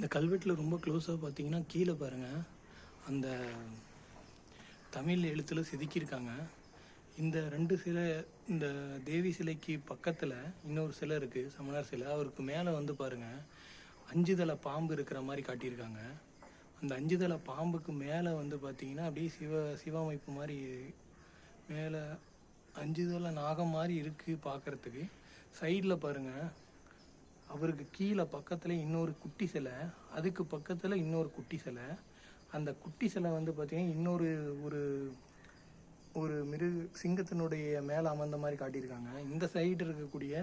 இந்த கல்வெட்டில் ரொம்ப க்ளோஸாக பார்த்தீங்கன்னா கீழே பாருங்கள் அந்த தமிழ் எழுத்தில் செதுக்கியிருக்காங்க. இந்த ரெண்டு சிலை இந்த தேவி சிலைக்கு பக்கத்தில் இன்னொரு சிலை இருக்குது சமணர் சிலை. அவருக்கு மேலே வந்து பாருங்கள் அஞ்சு தலை பாம்பு இருக்கிற மாதிரி காட்டியிருக்காங்க. அந்த அஞ்சு தலை பாம்புக்கு மேலே வந்து பார்த்தீங்கன்னா அப்படியே சிவ சிவமைப்பு மாதிரி மேலே அஞ்சு தலை நாகம் மாதிரி இருக்குது பார்க்குறதுக்கு சைடில் பாருங்கள் அவருக்கு கீழே பக்கத்தில் இன்னொரு குட்டி சிலை அதுக்கு பக்கத்தில் இன்னொரு குட்டி சிலை. அந்த குட்டி சிலை வந்து பார்த்தீங்கன்னா இன்னொரு ஒரு ஒரு மிருக சிங்கத்தினுடைய மேலே அமர்ந்த மாதிரி காட்டியிருக்காங்க. இந்த சைடு இருக்கக்கூடிய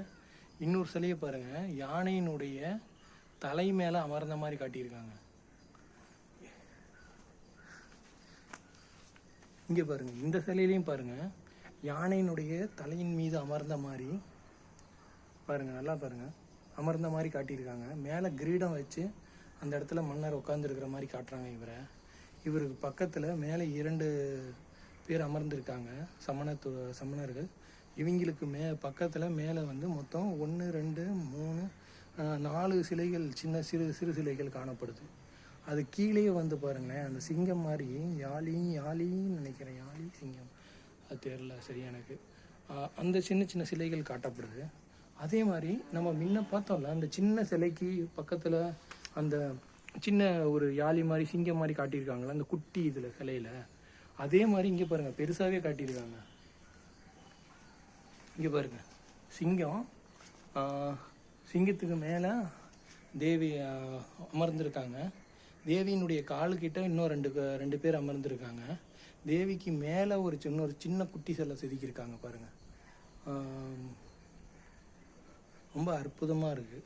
இன்னொரு சிலையை பாருங்கள் யானையினுடைய தலை மேலே அமர்ந்த மாதிரி காட்டியிருக்காங்க. இங்கே பாருங்கள் இந்த சிலையிலையும் பாருங்கள் யானையினுடைய தலையின் மீது அமர்ந்த மாதிரி. பாருங்கள் நல்லா பாருங்கள் அமர்ந்த மாதிரி காட்டியிருக்காங்க. மேலே கிரீடம் வச்சு அந்த இடத்துல மன்னர் உட்காந்துருக்கிற மாதிரி காட்டுறாங்க இவரை. இவருக்கு பக்கத்தில் மேலே இரண்டு பேர் அமர்ந்திருக்காங்க சமணத்து சமணர்கள். இவங்களுக்கு மே பக்கத்தில் மேலே வந்து மொத்தம் ஒன்று ரெண்டு மூணு நாலு சிலைகள் சின்ன சிறு சிறு சிலைகள் காணப்படுது. அது கீழே வந்து பாருங்களேன் அந்த சிங்கம் மாதிரி யாழி யாழின்னு நினைக்கிறேன். யாழி சிங்கம். அது தெரில சரி எனக்கு. அந்த சின்ன சின்ன சிலைகள் காட்டப்படுது. அதே மாதிரி நம்ம முன்ன பார்த்தோம்ல அந்த சின்ன சிலைக்கு பக்கத்தில் அந்த சின்ன ஒரு யாழி மாதிரி சிங்கம் மாதிரி காட்டியிருக்காங்களே அந்த குட்டி இதில் சிலையில். அதே மாதிரி இங்கே பாருங்கள் பெருசாகவே காட்டியிருக்காங்க. இங்கே பாருங்கள் சிங்கம் சிங்கத்துக்கு மேலே தேவி அமர்ந்திருக்காங்க. தேவியினுடைய காலுக்கிட்ட இன்னும் ரெண்டு ரெண்டு பேர் அமர்ந்திருக்காங்க. தேவிக்கு மேலே ஒரு சின்ன ஒரு சின்ன குட்டி சிலை செதுக்கியிருக்காங்க பாருங்கள் ரொம்ப அற்புதமாக இருக்குது